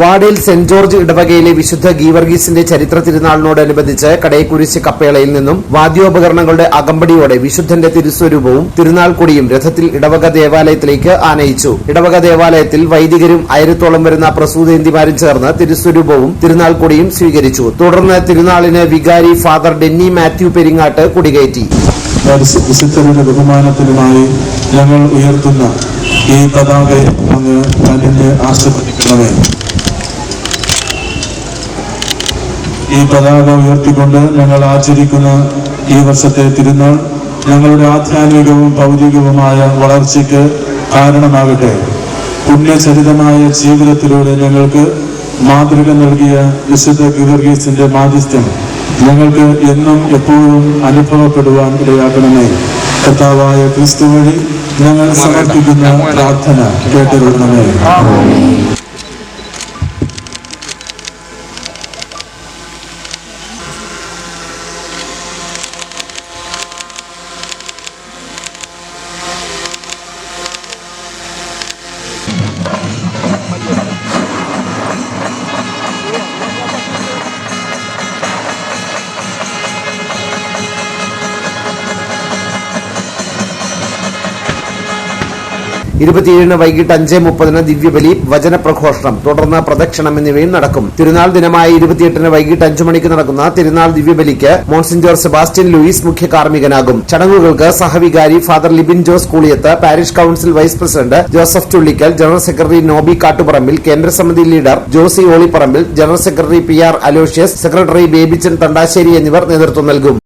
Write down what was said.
വാർഡിൽ saint George ഇടവകയിലെ വിശുദ്ധ ഗീവർഗീസിന്റെ ചരിത്ര തിരുനാളിനോടനുബന്ധിച്ച് കടയക്കുരിശ് കപ്പേളയിൽ നിന്നും വാദ്യോപകരണങ്ങളുടെ അകമ്പടിയോടെ വിശുദ്ധന്റെ തിരുസ്വരൂപവും തിരുനാൾ കൊടിയും രഥത്തിൽ ഇടവക ദേവാലയത്തിലേക്ക് ആനയിച്ചു. ഇടവക ദേവാലയത്തിൽ വൈദികരും ആയിരത്തോളം വരുന്ന പ്രസൂതേന്തിമാരും ചേർന്ന് തിരുസ്വരൂപവും തിരുനാൾ കൊടിയും സ്വീകരിച്ചു. തുടർന്ന് തിരുനാളിന് വികാരി ഫാദർ ഡെന്നി മാത്യു പെരിങ്ങാട്ട് കൊടികയറ്റി. ബഹുമാനത്തിനുമായി ഞങ്ങൾ ഉയർത്തുന്ന ഈ പതാക അങ്ങ് കനിഞ്ഞ് ആശീർവദിക്കണമേ. ഈ പതാക ഉയർത്തിക്കൊണ്ട് ഞങ്ങൾ ആചരിക്കുന്ന ഈ വർഷത്തെ തിരുനാൾ ഞങ്ങളുടെ ആധ്യാത്മികവും ഭൗതികവുമായ വളർച്ചയ്ക്ക് കാരണമാകട്ടെ. പുണ്യചരിതമായ ജീവിതത്തിലൂടെ ഞങ്ങൾക്ക് മാതൃക നൽകിയ വിശുദ്ധ ഗീവർഗീസിന്റെ മാധ്യസ്ഥ്യം ഞങ്ങൾക്ക് എന്നും എപ്പോഴും അനുഭവപ്പെടുവാൻ ഇടയാക്കണമേ. കർത്താവായ ക്രിസ്തു വഴി ഞങ്ങൾ സമർപ്പിക്കുന്ന പ്രാർത്ഥന കേട്ടിരുന്നമേ ഇരുപത്തിയേഴിന് വൈകിട്ട് അഞ്ച് മുപ്പതിന് ദിവ്യബലി വചനപ്രഘോഷണം തുടർന്ന് പ്രദക്ഷിണം എന്നിവയും നടക്കും. തിരുനാൾ ദിനമായ ഇരുപത്തിയെട്ടിന് വൈകിട്ട് അഞ്ചു മണിക്ക് നടക്കുന്ന തിരുനാൾ ദിവ്യബലിക്ക് മോൺസിഞ്ചോർ സെബാസ്റ്റ്യൻ ലൂയിസ് മുഖ്യ കാർമ്മികനാകും ചടങ്ങുകൾക്ക് സഹവികാരി father Libin Jose Kooliyath parish council vice president Joseph Chullikkal general secretary Noby Kattuparambil കേന്ദ്രസമിതി leader Josy Olipparambil general secretary P R Aloysius secretary Babychan Thandassery എന്നിവർ നേതൃത്വം നൽകും.